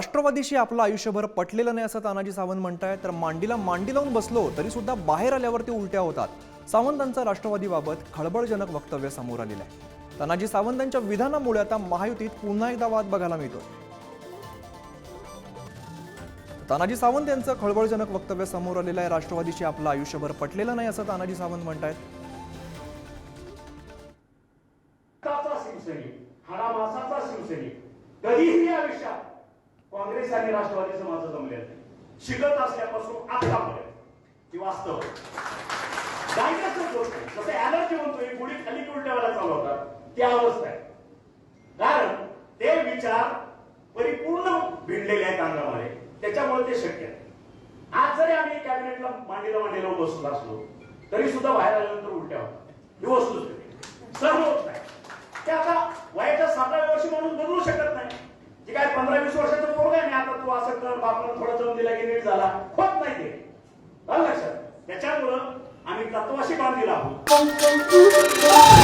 राष्ट्रवादीशी आपलं आयुष्यभर पटलेलं नाही असं तानाजी सावंत म्हणतायत तर मांडीला मांडी लावून बसलो तरी सुद्धा बाहेर आल्यावरती उलट्या होतात. सावंतांचं राष्ट्रवादीबाबत खळबळजनक वक्तव्य समोर आलेलं आहे. तानाजी सावंतांच्या विधानामुळे आता महायुतीत पुन्हा एकदा वाद बघायला मिळतो तानाजी सावंत यांचं खळबळजनक वक्तव्य समोर आलेलं आहे. राष्ट्रवादीशी आपलं आयुष्यभर पटलेलं नाही असं तानाजी सावंत म्हणतायत. शिवसैनिक हाडामासाचा शिवसैनिक कधीही आयुष्यात काँग्रेस आणि राष्ट्रवादीचं माझं जमले शिकत असल्यापासून आतापर्यंत ही वास्तव आहे. डायग्नोसिस होत नाही जसं खाली उलट्यावाला चालवतात ती अवस्था आहे. कारण ते विचार परिपूर्ण भिडलेले आहेत अंगामध्ये. त्याच्यामुळे ते शक्य आहे. आज जरी आम्ही कॅबिनेटला मांडीला मांडीला बसलो असलो तरी सुद्धा बाहेर आल्यानंतर उलट्या होतात. ही वस्तुस्थिती सर्व ना आता तू थोडा जाऊन दिला की नीट झाला. होत नाही ते. लक्षात. त्याच्यामुळं आम्ही तत्वाशी बांधलेला आहोत.